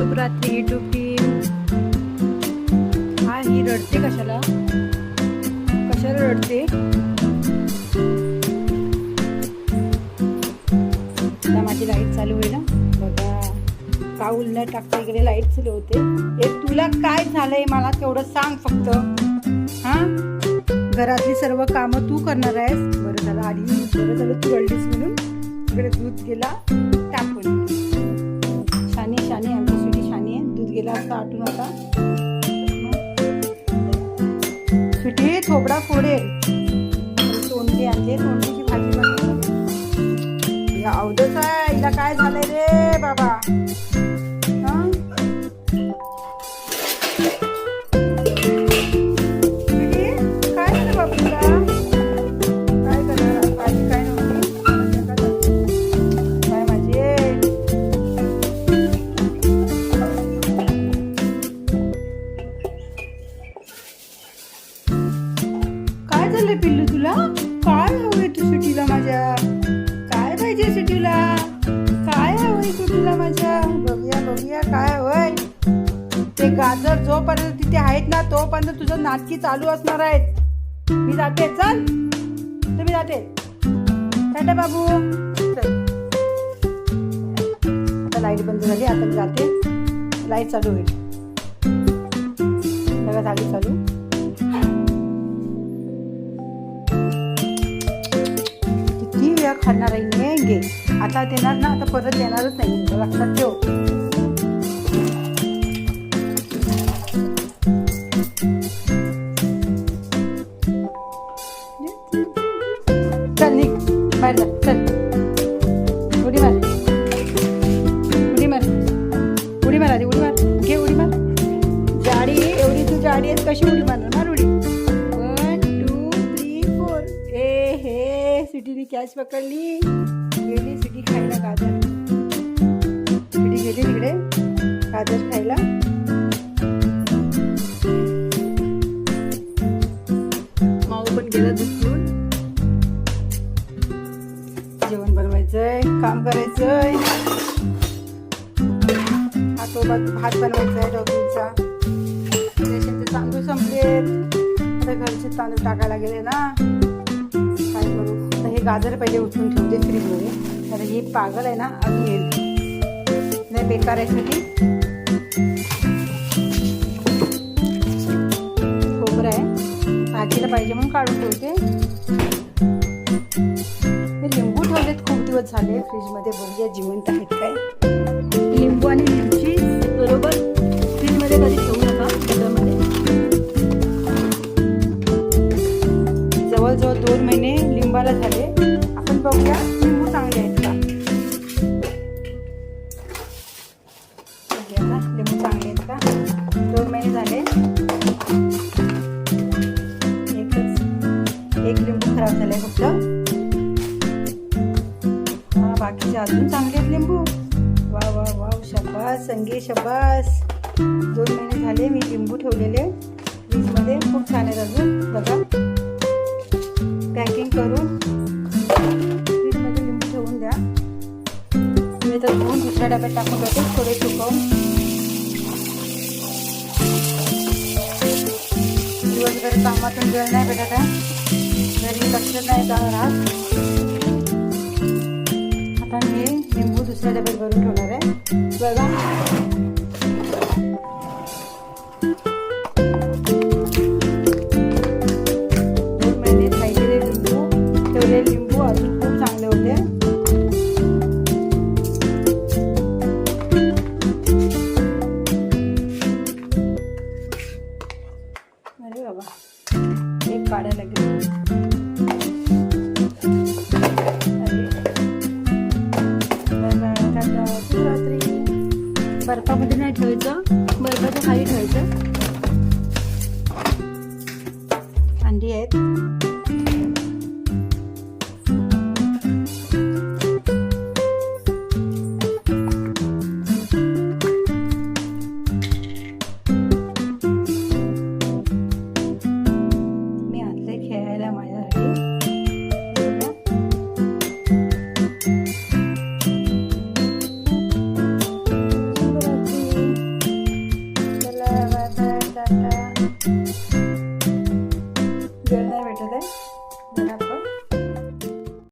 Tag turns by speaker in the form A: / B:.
A: शुभरात्री YouTube team हा ही रडते कशाला? कशाला रडते? आता माझी लाइट चालू होईल ना बघा. पाऊल न टाकता इकडे लाइट चालू होते? ए तुला काय झालंय? मला तेवढं सांग फक्त. हा? घरातली सर्व कामं तू करणार आहेस? बरं झालं आधी बरं झालं तू रडलीस म्हणून. इकडे दूध गेला. दूध आटून आता. सुटी थोबडा फोडेल तोंडी आणले तोंडीची भाजी बनवली. या अवधच आहे हिला काय झालंय रे बाबा? काय झालंय पिल्लू तुला? काय हवंय तू सुटीला माझ्या? काय पाहिजे सुटीला? काय हवंय सुटीला माझ्या? बघूया बघूया काय हवंय? ते गाजर जोपर्यंत तिथे आहेत ना तोपर्यंत तुझं नाटकी चालू असणार आहेत. मी जाते चल. तुम्ही जाते. टाटा बाबू. आता लाइट बंद झाली आता मी जाते. लाइट चालू होईल. सगळं झाली चालू. खाणार आहे. घे. आता देणार ना आता परत देणारच नाही. लक्षात ठेव. लाज पकडली. गेली सिटी खायला गाजर. सिटी गेली तिकडे. गाजर खायला. माऊ पण गेला दुसरून. जेवण बनवायचंय काम करायचंय. हातोबात भात बनवायचा आहे डॉक्टरचा रेशनचे तांदूळ संपलेत. आता घरचे तांदूळ टाकायला गेले ना. काय करू? गाजर पहिले उठून ठेवते फ्रीजमध्ये. तर ही पागल आहे ना अजून येईल नाही बेकार आहे सगळी. खोबरं आहे. भाजीला पाहिजे म्हणून काढून ठेवते. हे लिंबू ठेवलेत खूप दिवस झाले. फ्रीजमध्ये बघूया जिवंत आहेत काय. एक झालाय फक्त. हा बाकीचे अजून चांगले आहेत लिंबू. वा वा वा शबास संगे शब्बास दोन महिने झाले मी लिंबू ठेवलेले. फ्रीजमध्ये खूप छान आहेत अजून. बघा. पॅकिंग करून फ्रीजमध्ये लिंबू ठेवून द्या. मी तर धुवून दुसऱ्या डब्यात टाकून ठेवते थोडे सुकवून. दिवसभर कामातून वेळ नाही भेटत आहे. घरी आता मी हे लिंबू दुसऱ्या डब्यात भरून ठेवणार आहे. बघा. महिने लिंबू. ठेवले लिंबू अजून खूप चांगले होते. अरे बाबा एक काढायला लागेल ठेवायचं. बर्फाच्या खाली ठेवायचं. अंडी आहेत.